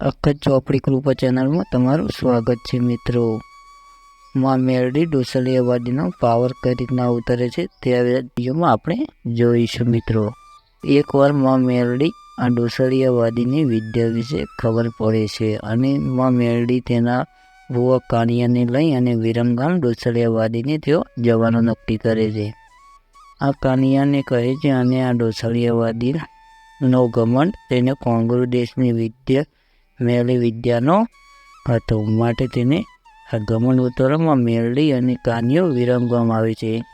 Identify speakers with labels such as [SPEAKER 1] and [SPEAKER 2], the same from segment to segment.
[SPEAKER 1] અખત ચોપડી કૃપા ચેનલમાં તમારું સ્વાગત છે મિત્રો. માં મેરડી ડોસલિયાવાદીનો પાવર કઈ રીતના ઉતરે છે તે વિડીયોમાં આપણે જોઈશું મિત્રો. એકવારમાં મેરડી આ ડોસલિયાવાદીની વિદ્યા વિશે ખબર પડે છે અને માં મેરડી તેના ભુવા કાનિયાને લઈ અને વિરમગામ ડોસલિયાવાદીને તેઓ જવાનું નક્કી કરે છે. આ કાનિયાને કહે છે અને આ ડોસલિયાવાદી નો ઘમંડ તેને કોંગ્રેસ દેશની વિદ્યા મેળવી વિદ્યાનો હતો. માટે તેને આ ગમન ઉત્તરોમાં મેરડી અને કાન્યો વિરમગામ આવે છે.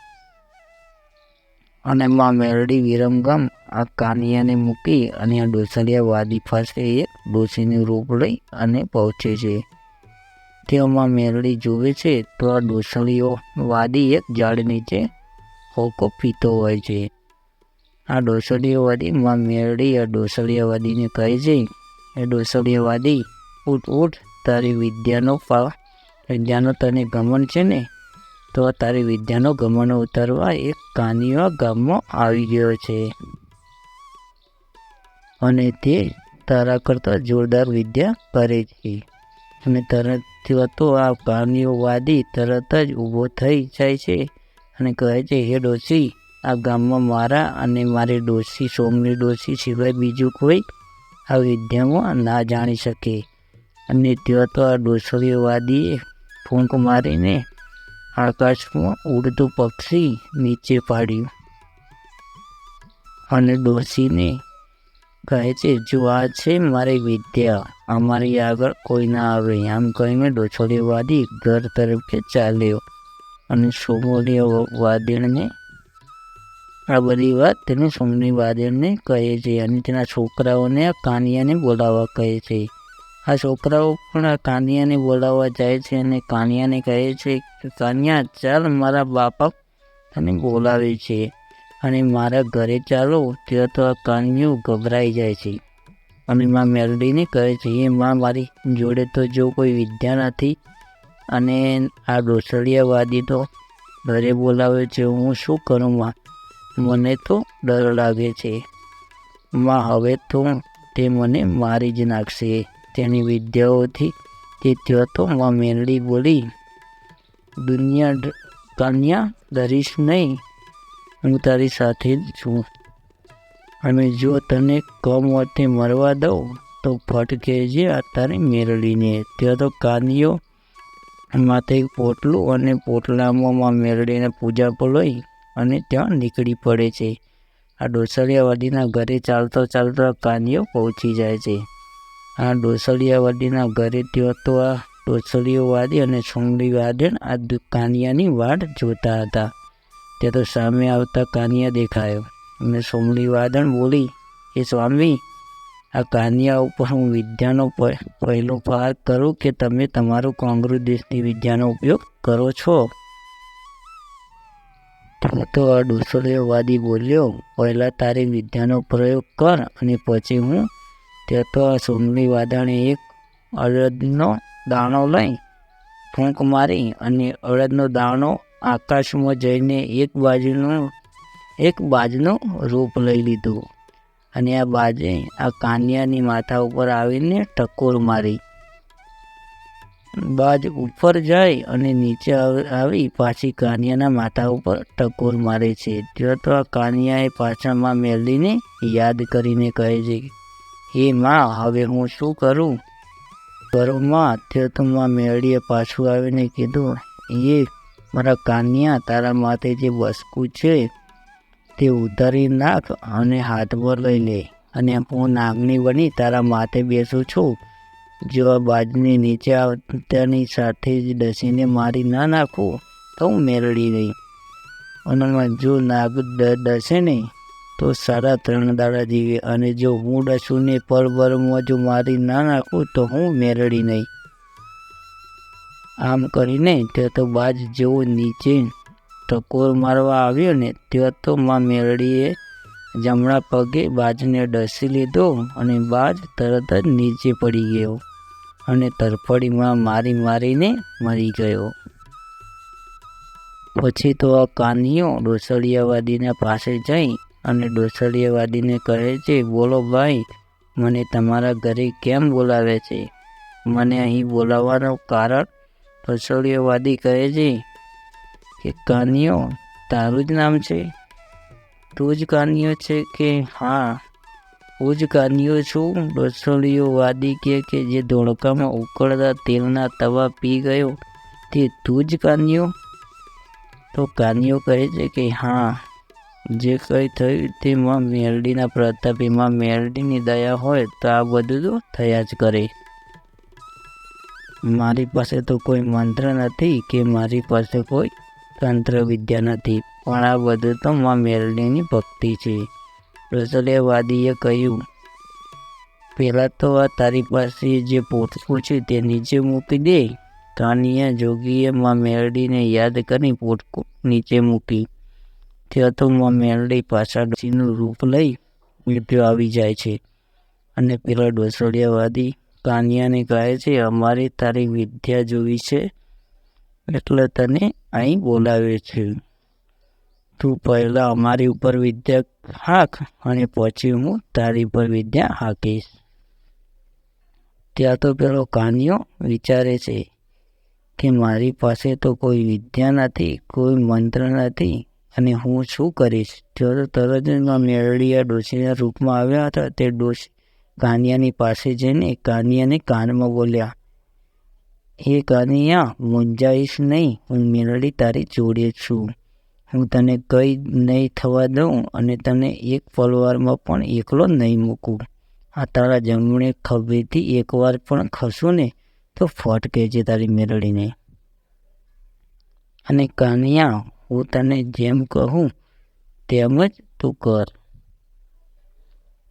[SPEAKER 1] અને માં મેરડી વિરમગામ આ કાનિયાને મૂકી અને આ ડોસરિયા વાદી પાસે એક ડોસીનું રૂપ લઈ અને પહોંચે છે. તેઓમાં મેરડી જુએ છે તો આ ડોસલીઓ વાદી એક ઝાડ નીચે હોકો પીતો હોય છે. આ ડોસલિયાવાદી માં મેરડી આ ડોસલિયાવાદીને કહે છે એ ડોસલિયાવાદી ઉઠ ઉઠ, તારી વિદ્યાનો ફાળ. વિદ્યાનો તને ગમન છે ને? તો તારી વિદ્યાનો ગમન ઉતારવા એક કાનિયો ગામમાં આવી ગયો છે. અને તે તારા કરતાં જોરદાર વિદ્યા કરે છે. અને તરત તો આ કાનિયોવાદી તરત જ ઊભો થઈ જાય છે અને કહે છે, હે ડોસી, આ ગામમાં મારા અને મારી ડોસી, સોમની ડોસી સિવાય બીજું કોઈ આ વિદ્યામાં ના જાણી શકે. અને ત્યાં તો આ ડોસરીવાદીએ ફૂંક મારીને આકાશમાં ઉડતું પક્ષી નીચે પાડ્યું. અને ડોસીને કહે છે, જો આ છે મારી વિદ્યા, અમારી આગળ કોઈ ના આવે. આમ કહીને ડોસરીવાદી ઘર તરફે ચાલ્યો અને સોમોલિયા વાદળને આ બધી વાત તેને સોમની વાદળને કહે છે અને તેના છોકરાઓને આ કાનિયાને બોલાવવા કહે છે. આ છોકરાઓ પણ આ કાનિયાને બોલાવવા જાય છે અને કાનિયાને કહે છે કે, કાનિયા, ચાલ મારા બાપા તને બોલાવે છે અને મારા ઘરે ચાલો, ત્યાં તો આ કાનિયો ગભરાઈ જાય છે. અને માં મેલડીને કહે છે, એ માં, મારી જોડે તો જો કોઈ વિદ્યા નથી અને આ રોસડિયાવાદી તો ઘરે બોલાવે છે, હું શું કરું માં? મને તો ડર લાગે છે. માં, હવે તો તે મને મારી જ નાખશે. તેની વિદ્યાઓથી તે ત્યાં તો માં મેરડી બોલી, દુનિયા કન્યા ડરીશ નહીં. હું તારી સાથે જ છું. અને જો તને કમ કમવતે મરવા દઉં, તો ફટકે જે તારી મેરડીને. ત્યાં તો કાનિયો માથે પોટલું અને પોટલામાં મેરડીને પૂજા પલોઈ લઈ અને ત્યાં નીકળી પડે છે. આ ડોસલિયાવાદીના ઘરે ચાલતો ચાલતો કાનિયો પહોંચી જાય છે. આ ડોસલિયાવાદીના ઘરે ત્યાં તો આ ડોસલિયોવાદી અને સોમલીવાદન આ કાનિયાની વાટ જોતા હતા. તે તો સામે આવતા કાનિયા દેખાયો અને સોમલીવાદન બોલી, એ સ્વામી, આ કાનિયા ઉપર હું વિદ્યાનો પહેલો પાર કરું કે તમે તમારું કોંગ્રેસ દેશની વિદ્યાનો ઉપયોગ કરો છો? તો આ ડોસલિયાવાદી બોલ્યો, પહેલાં તારી વિદ્યાનો પ્રયોગ કર અને પછી હું ત્યાં તો આ સોમલી વાદણે એક અડદનો દાણો લઈ ફૂંક મારી અને અડદનો દાણો આકાશમાં જઈને એક બાજુનું, એક બાજનું રૂપ લઈ લીધું. અને આ બાજે આ કાનિયાની માથા ઉપર આવીને ટકોર મારી. બાજ ઉપર જાય અને નીચે આવી પાછી કાનિયાના માથા ઉપર ટકોર મારે છે. ત્યાં તો આ કાનિયાએ પાછળમાં મેલીને યાદ કરીને કહે છે હે માં, હવે હું શું કરું? કરો માં, ત્યાં તો માં મેળીએ પાછું આવીને કીધું, એ મારા કાનિયા, તારા માથે જે બસકું છે તે ઉધારી નાખ અને હાથમાં લઈ લે અને હું નાગણી બની તારા માથે બેસું છું. જો બાજની નીચે આવતાની સાથે જ ડસીને મારી ના નાખું, તો હું મેળડી ગઈ. અને જો નાગ ડસે નહીં, તો સારા ત્રણ દાડા જીવે અને જો હું ડસું ને પળભરમાં જો મારી ના નાખું, તો હું મેળડી નહીં. આમ કરીને તે તો બાજ જેવો નીચે ટકોર મારવા આવ્યો ને ત્યાં તો માં મેળડીએ જમણા પગે બાજને ડસી લીધો અને બાજ તરત જ નીચે પડી ગયો અને તરફડીમાં મારી મારીને મરી ગયો. પછી તો આ કાનિયો ડોસળિયાવાદીના પાસે જઈ અને ડોસળિયાવાદીને કહે છે, બોલો ભાઈ, મને તમારા ઘરે કેમ બોલાવે છે? મને અહીં બોલાવવાનું કારણ? ડોસળિયાવાદી કહે છે કે કાનિયો તારું જ નામ છે? કાનિયો છે કે હા? કાનિયો છું. રસોડીયોવાદી વાદી કે જે ધોળકામાં ઉકળતા તેલના તવા પી ગયો. તે તું જ કાનિયો? તો કાનિયો કહે છે કે હા. જે કંઈ થયું તે માં મેરડીના પ્રતાપી માં મેરડીની દયા હોય તો આ બધું તો થયા જ કરે. મારી પાસે તો કોઈ મંત્ર નથી કે મારી પાસે કોઈ તંત્ર વિદ્યા નથી. પણ આ બધું તો મા મેરડીની ભક્તિ છે. રસલેવાદીએ કહ્યું, પહેલાં તો આ તારી પાસે જે પોટકું છે તે નીચે મૂકી દે. કાનિયા જોગીએ મા મેરડીને યાદ કરી પોટકું નીચે મૂકી. ત્યાં તો મા મેરડી પાછા ડોસીનું રૂપ લઈ મૃત્યુ આવી જાય છે. અને પેલા ડોસડિયાવાદી કાનિયાને કહે છે, અમારે તારી વિદ્યા જોવી છે. એટલે તને અહીં બોલાવે છે. તું પહેલાં અમારી ઉપર વિદ્યા હાંક અને પછી હું તારી ઉપર વિદ્યા હાંકીશ. ત્યાં તો પેલો કાનિયો વિચારે છે કે મારી પાસે તો કોઈ વિદ્યા નથી, કોઈ મંત્ર નથી અને હું શું કરીશ? જ્યારે તરત જ મેરડીયા ડોશીના રૂપમાં આવ્યા હતા, તે ડોશી કાનિયાની પાસે જઈને કાનિયાને કાનમાં બોલ્યા હે કાનિયા મૂંઝાઈશ નહીં, હું મેરડી તારી જોડે છું. હું તને કંઈ નહીં થવા દઉં અને તને એક પલવારમાં પણ એકલો નહીં મૂકું. આ તારા જમણે ખભેથી એકવાર પણ ખસું ને, તો ફટ કહેજે તારી મેરડીને અને કાનિયા, હું તને જેમ કહું તેમ જ તું કર.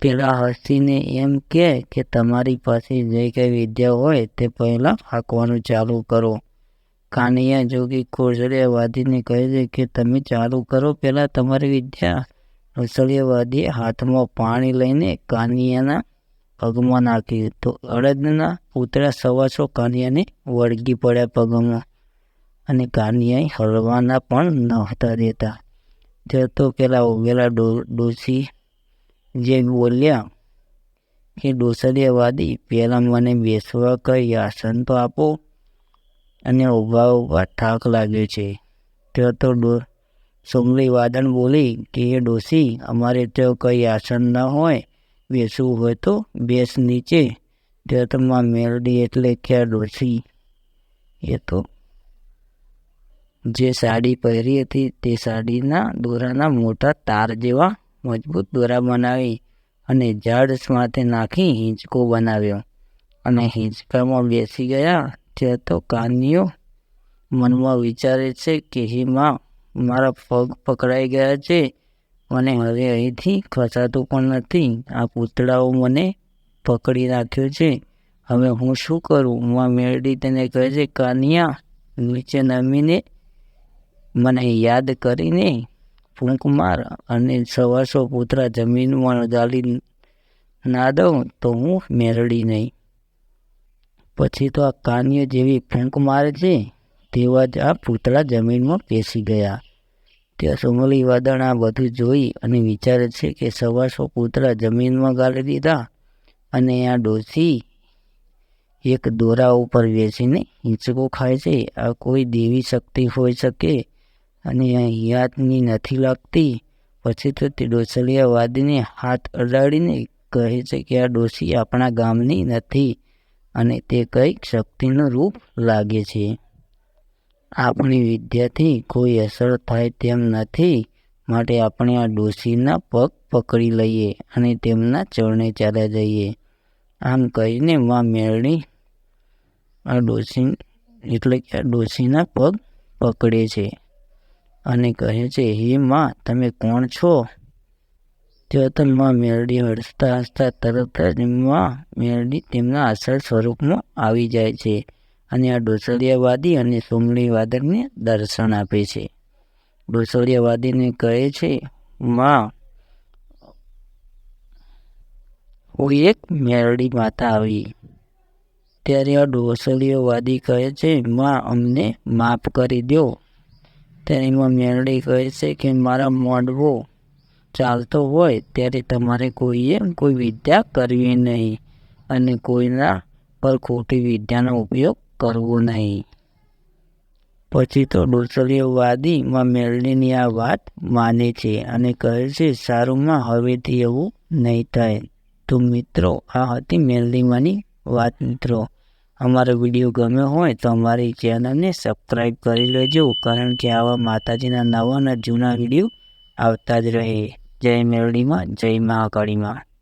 [SPEAKER 1] પેલા હસીને એમ કહે કે તમારી પાસે જે કંઈ વિદ્યા હોય તે પહેલાં હાંકવાનું ચાલુ કરો. કાનિયા જોગી કોસળિયાવાદીને કહે છે કે તમે ચાલુ કરો, પહેલાં તમારી વિદ્યા રસળિયાવાદીએ હાથમાં પાણી લઈને કાનિયાના પગમાં નાખ્યું. તો અડદના પૂતળા સવાસો કાનિયાને વળગી પડ્યા પગમાં અને કાનિયાએ હળવાના પણ નહોતા દેતા. તે તો પેલા ઉગેલા ડોસી જે બોલ્યા કે ડોસરિયાવાદી, પહેલાં મને બેસવા કઈ આસન તો આપો. અને ઊભા ઊભા થાક લાગ્યો છે. તે તો ડો સોમલી વાદણ બોલી કે એ ડોસી, અમારે તો કંઈ આસન ન હોય, બેસવું હોય તો બેસ નીચે. તે તો માં મેલડી એટલે કે આ ડોસી. એ તો, જે સાડી પહેરી હતી તે સાડીના દોરાના મોટા તાર જેવા મજબૂત દોરા બનાવી અને ઝાડ માથે નાખી હિંચકો બનાવ્યો. અને હિંચકામાં બેસી ગયા ત્યાં તો કાનીઓ મનમાં વિચારે છે કે, હે મારા પગ પકડાઈ ગયા છે મને હવે અહીંથી ખસાતું પણ નથી. આ પૂતળાઓ મને પકડી રાખ્યો છે. હવે હું શું કરું? માં મેળવી તેને કહે છે, કાનિયા, નીચે નમીને મને યાદ કરીને ફૂંક માર અને સવાસો પૂતરા જમીનમાં ગાલી ના દઉં તો હું મેરડી નહીં. પછી તો આ કાન્ય જેવી ફૂંક મારે છે, તેવા જ આ પૂતળા જમીનમાં પેસી ગયા. ત્યાં સુમલી વાદળ આ બધું જોઈ અને વિચારે છે કે સવાસો પૂતળા જમીનમાં ગાળી દીધા અને આ ડોસી એક દોરા ઉપર બેસીને હિંચકો ખાય છે. આ કોઈ દેવી શક્તિ હોઈ શકે અને યાદની નથી લાગતી. પછી તો તે ડોસલિયાવાદીને હાથ અડાડીને કહે છે કે આ ડોસી આપણા ગામની નથી અને તે કંઈક શક્તિનું રૂપ લાગે છે. આપણી વિદ્યાથી કોઈ અસર થાય તેમ નથી. માટે આપણે આ ડોસીના પગ પકડી લઈએ અને તેમના ચરણે ચાલ્યા જઈએ. આમ કહીને માં મેળણી આ ડોસી, એટલે કે આ ડોસીના પગ પકડે છે. અને કહે છે, હે માં, તમે કોણ છો? માં મેરડી હસતા હસતા તરત જ માં મેરડી તેમના અસર સ્વરૂપમાં આવી જાય છે અને આ ડોસળિયાવાદી અને સોમલી વાદળને દર્શન આપે છે. ડોસળિયાવાદીને કહે છે, માં, હું એક મેરડી માતા આવી. ત્યારે આ ડોસળીઓવાદી કહે છે, માં, અમને માફ કરી દો એમાં મેરડી કહે છે કે મારા મોડવો ચાલતો હોય ત્યારે તમારે કોઈએ કોઈ વિદ્યા કરવી નહીં અને કોઈના પર ખોટી વિદ્યાનો ઉપયોગ કરવો નહીં. પછી તો ડોસલીયવાદીમાં મેરડીની આ વાત માને છે અને કહે છે, સારુંમાં હવેથી એવું નહીં થાય. તો મિત્રો, આ હતી મેલડીમાંની વાત મિત્રો. અમારો વીડિયો ગમ્યો હોય તો અમારી ચેનલને સબસ્ક્રાઈબ કરી લેજો, કારણ કે આવા માતાજીના નવા અને જૂના વીડિયો આવતા જ રહે. જય મેરડીમાં, જય મહાકાળીમાં